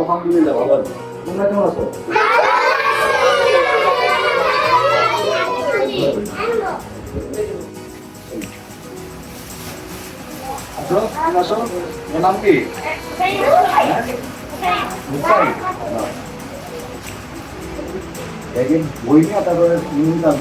আলহামদুলিল্লাহ ভালো আছি তোমরা কেমন আছো? আসো নাম কি? একদিন বই নিয়ে তারপরে নাম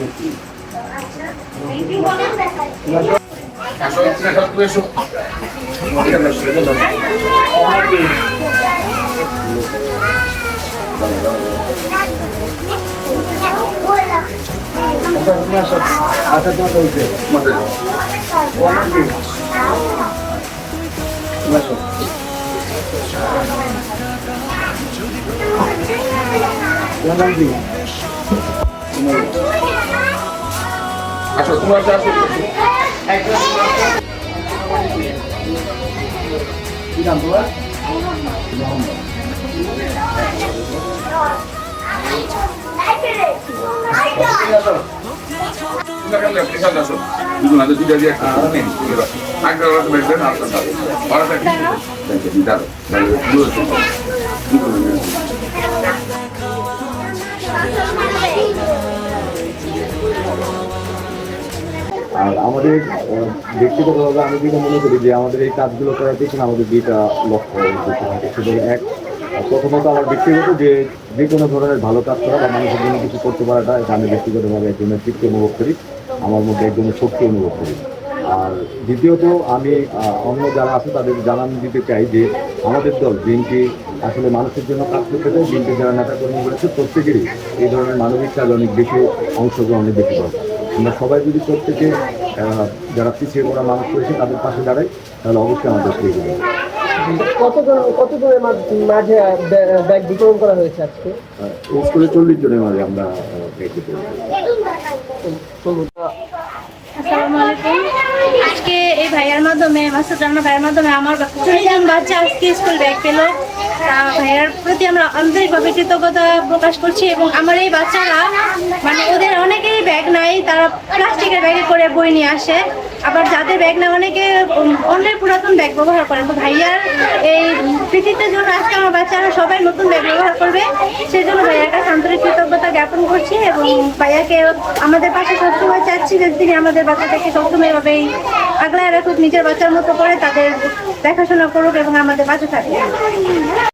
আচ্ছা তোমার চলছে তোমাদের তোমার নাম কি তুমি আসো তোমার নাম কি তোমার আসো তুমি আসো আসো কি নাম তোমার মোহাম্মদ আর আমাদের ব্যক্তিগতভাবে আমি যেটা মনে করি যে আমাদের এই কাজগুলো করার পেছনে আমাদের দুইটা লক্ষ্য থাকে সেটা এক প্রথমত আমার ব্যক্তিগত যে যে কোনো ধরনের ভালো কাজ করা বা মানুষের জন্য কিছু করতে পারাটা এটা আমি ব্যক্তিগতভাবে একজনের তৃপ্তি অনুভব করি, আমার মধ্যে একজনের শক্তি অনুভব করি। আর দ্বিতীয়ত আমি অন্য যারা আছে তাদের জানান দিতে চাই যে আমাদের দল, বিএনপি, আসলে মানুষের জন্য কাজ করতে চাই বিএনপি যারা নেতা কর্মী রয়েছে প্রত্যেকেরই এই ধরনের মানবিক কাজ অনেক বেশি অংশগ্রহণে বেশি পাবে আমরা সবাই যদি প্রত্যেকে যারা পিছিয়ে পড়া মানুষ রয়েছে তাদের পাশে দাঁড়াই, তাহলে অবশ্যই আমাদের এগিয়ে কতজন কতজনের মাঝ- মাঝে ব্যাগ বিতরণ করা হয়েছে আজকে? স্কুলে চল্লিশ জনের মাঝে আমরা ব্যাগ আজকে এই ভাইয়ার মাধ্যমে মাসুদ রানা ভাইয়ের মাধ্যমে আমার চল্লিশজন বাচ্চা আজকে স্কুল ব্যাগ পেল। তা ভাইয়ার প্রতি আমরা আন্তরিকভাবে কৃতজ্ঞতা প্রকাশ করছি এবং আমার এই বাচ্চারা মানে ওদের অনেকেই ব্যাগ নাই তারা ব্যাগে করে বই নিয়ে আসে। আবার যাদের ব্যাগ না, অনেকে অন্যের পুরাতন ব্যাগ ব্যবহার করে তো ভাইয়ার এই কৃতিত্বের জন্য আজকে আমার বাচ্চারা সবাই নতুন ব্যাগ ব্যবহার করবে। সেই জন্য ভাইয়ার কাছে আন্তরিক কৃতজ্ঞতা জ্ঞাপন করছি এবং ভাইয়াকে আমাদের পাশে সবসময় চাচ্ছি যে তিনি আমাদের বাচ্চাটাকে সবসময় এভাবেই আগলায় রাখুক, নিজের বাচ্চার মতো করে তাদের দেখাশোনা করুক এবং আমাদের পাশে থাকুক।